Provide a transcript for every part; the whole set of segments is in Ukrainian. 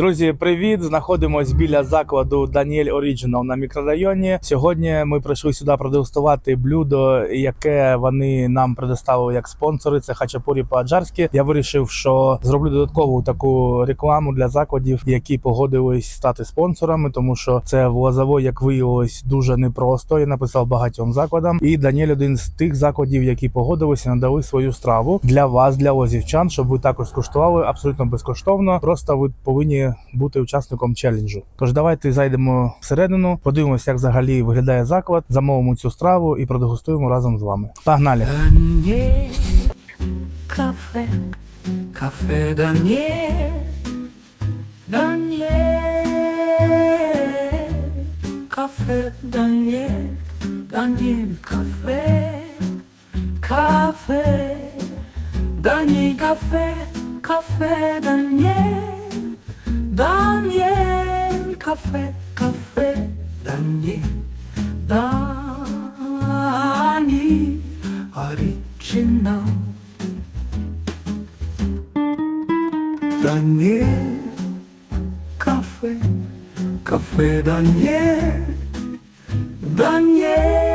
Друзі, привіт! Знаходимось біля закладу Даніель Оріджинал на мікрорайоні. Сьогодні ми прийшли сюди продегустувати блюдо, яке вони нам предоставили як спонсори. Це хачапурі по-аджарськи. Я вирішив, що зроблю додаткову таку рекламу для закладів, які погодились стати спонсорами, тому що це в Лозово, як виявилось, дуже непросто. Я написав багатьом закладам. І Даніель один з тих закладів, які погодилися, надали свою страву для вас, для лозівчан, щоб ви також скуштували абсолютно безкоштовно. Просто ви повинні бути учасником челенджу. Тож давайте зайдемо всередину, подивимося, як взагалі виглядає заклад, замовимо цю страву і продегустуємо разом з вами. Погнали! Café Daniel, Daniel, café Daniel, Daniel, café, café, Daniel, café, café Daniel, Daniel, café, café Daniel, Daniel. Original Daniel Café Café Daniel Daniel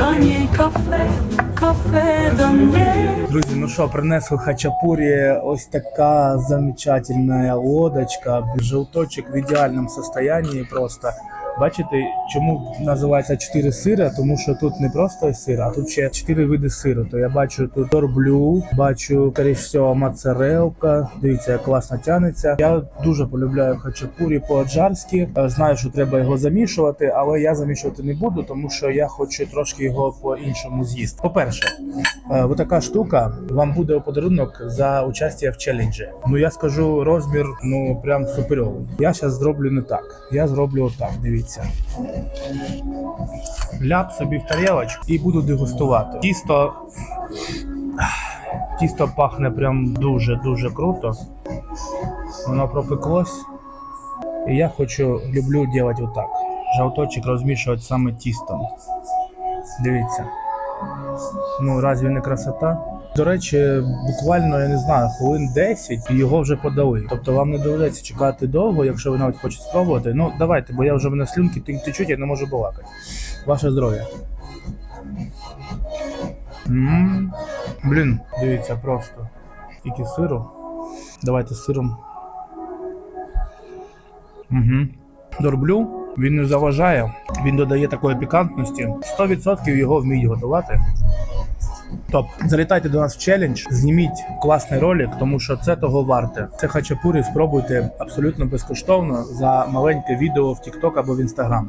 Origi кафе кафе Daniel Друзі, ну що, принесли хачапурі. Ось така замечательна лодочка, желточок в ідеальному состоянии просто. Бачите, чому називається 4 сира? Тому що тут не просто сир, а тут ще 4 види сиру. То я бачу тут дорблю, бачу, скоріш всього, моцарелка. Дивіться, як класно тянеться. Я дуже полюбляю хачапурі по-аджарськи. Е, Знаю, що треба його замішувати, але я замішувати не буду, тому що я хочу трошки його по-іншому з'їсти. По-перше, Е, така штука вам буде у подарунок за участь в челенджі. Ну я скажу розмір, ну прям суперовий. Я зараз зроблю не так. Я зроблю отак. Дивіться. Ляп собі в тарілочку і буду дегустувати. Тісто. Тісто пахне прям дуже дуже круто. Воно пропеклось. І я хочу, люблю робити отак. Жовточок розмішувати саме тістом. Дивіться. Ну, разві не красота? До речі, буквально я не знаю, хвилин 10 і його вже подали. Тобто вам не доведеться чекати довго, якщо ви навіть хочете спробувати. Ну давайте, бо я вже в мене слюнки течуть, я не можу балакати. Ваше здоров'я. Блін, дивіться, просто. Тільки сиру. Давайте сиром. Угу. Дорблю, він не заважає, він додає такої пікантності. 100% його вміють готувати. Топ, залітайте до нас в челендж, зніміть класний ролик, тому що це того варте. Це хачапурі спробуйте абсолютно безкоштовно за маленьке відео в TikTok або в Instagram.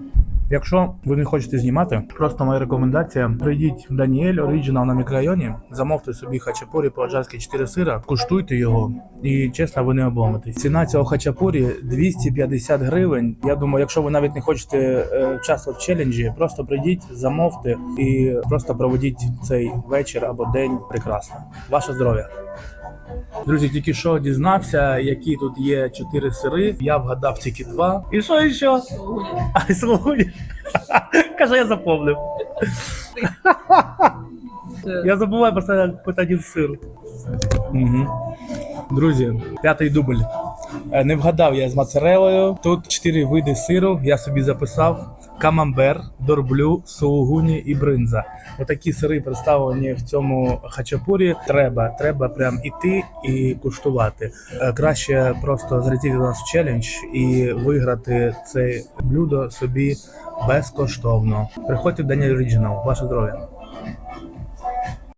Якщо ви не хочете знімати, просто моя рекомендація: прийдіть в Даніель Оріджинал на мікрорайоні, замовте собі хачапурі по аджарськи 4 сира, куштуйте його, і чесно, ви не обломитесь. Ціна цього хачапурі 250 гривень. Я думаю, якщо ви навіть не хочете е, участвувати в челенджі, просто прийдіть, замовте і просто проведіть цей вечір або день прекрасно. Ваше здоров'я! Друзі, тільки що дізнався, які тут є чотири сири. Я вгадав тільки два. І що ще? А слухай. Каже, я запомнив. Я забуваю просто пити один сир. Угу. Друзі, п'ятий дубль. Е, Не вгадав я з моцарелою. Тут чотири види сиру. Я собі записав: камамбер, дорблю, сулугуні і бринза. Отакі сири представлені в цьому хачапурі. Треба, треба прям іти і куштувати. Е, Краще просто залетіти до нас в челендж і виграти це блюдо собі безкоштовно. Приходьте в Даніель Оріджинал. Ваше здоров'я.